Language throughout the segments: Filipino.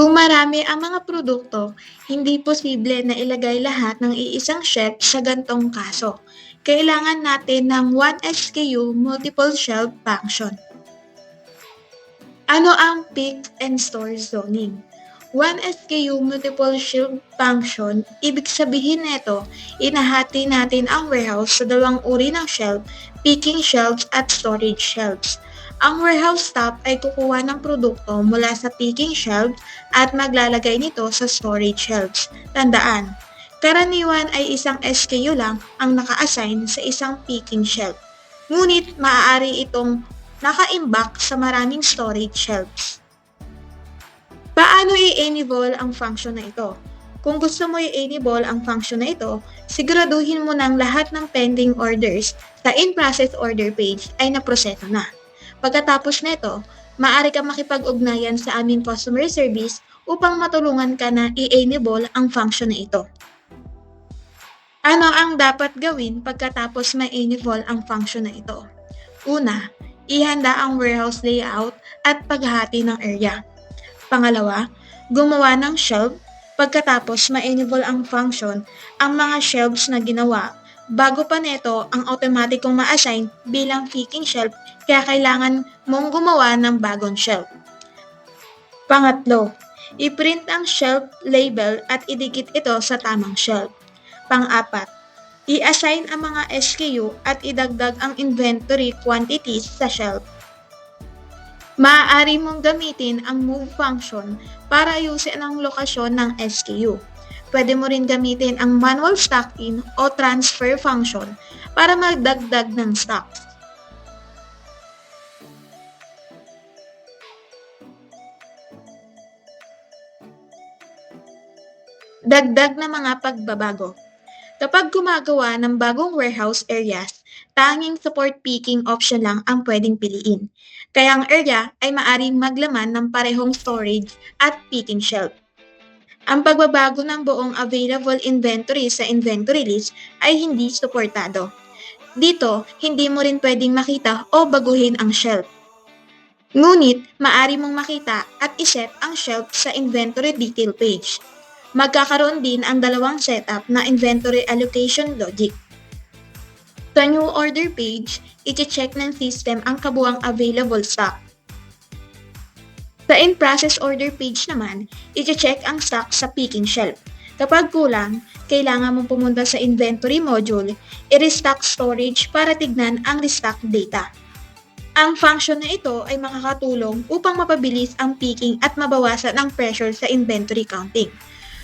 Kung marami ang mga produkto, hindi posible na ilagay lahat ng iisang shelf sa gantong kaso. Kailangan natin ng 1 SKU multiple shelf function. Ano ang pick and store zoning? 1 SKU multiple shelf function, ibig sabihin nito, inahati natin ang warehouse sa dalawang uri ng shelf, picking shelves at storage shelves. Ang warehouse staff ay kukuha ng produkto mula sa picking shelves at maglalagay nito sa storage shelves. Tandaan, karaniwan ay isang SKU lang ang naka-assign sa isang picking shelf. Ngunit maaari itong naka-imbak sa maraming storage shelves. Paano i-enable ang function na ito? Kung gusto mo i-enable ang function na ito, siguraduhin mo ng lahat ng pending orders sa in-process order page ay naproseso na. Pagkatapos nito, maaari ka makipag-ugnayan sa aming customer service upang matulungan ka na i-enable ang function na ito. Ano ang dapat gawin pagkatapos ma-enable ang function na ito? Una, ihanda ang warehouse layout at paghahati ng area. Pangalawa, gumawa ng shelf. Pagkatapos ma-enable ang function, ang mga shelves na ginawa bago pa neto ang automatic kong ma-assign bilang picking shelf kaya kailangan mong gumawa ng bagong shelf. Pangatlo, i-print ang shelf label at idikit ito sa tamang shelf. Pang-apat, i-assign ang mga SKU at idagdag ang inventory quantities sa shelf. Maaari mong gamitin ang move function para ayusin ang lokasyon ng SKU. Pwede mo rin gamitin ang manual stocking o transfer function para magdagdag ng stock. Dagdag na mga pagbabago. Kapag gumagawa ng bagong warehouse areas, tanging support picking option lang ang pwedeng piliin. Kaya ang area ay maaring maglaman ng parehong storage at picking shelf. Ang pagbabago ng buong available inventory sa inventory list ay hindi suportado. Dito, hindi mo rin pwedeng makita o baguhin ang shelf. Ngunit, maari mong makita at iset ang shelf sa inventory detail page. Magkakaroon din ang dalawang setup na inventory allocation logic. Sa new order page, i-check ng system ang kabuang available stock. Sa in-process order page naman, i-check ang stock sa picking shelf. Kapag kulang, kailangan mong pumunta sa inventory module, i-restock storage para tignan ang restock data. Ang function na ito ay makakatulong upang mapabilis ang picking at mabawasan ang pressure sa inventory counting.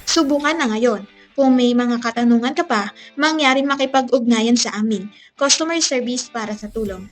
Subukan na ngayon. Kung may mga katanungan ka pa, mangyari makipag-ugnayan sa amin. Customer service para sa tulong.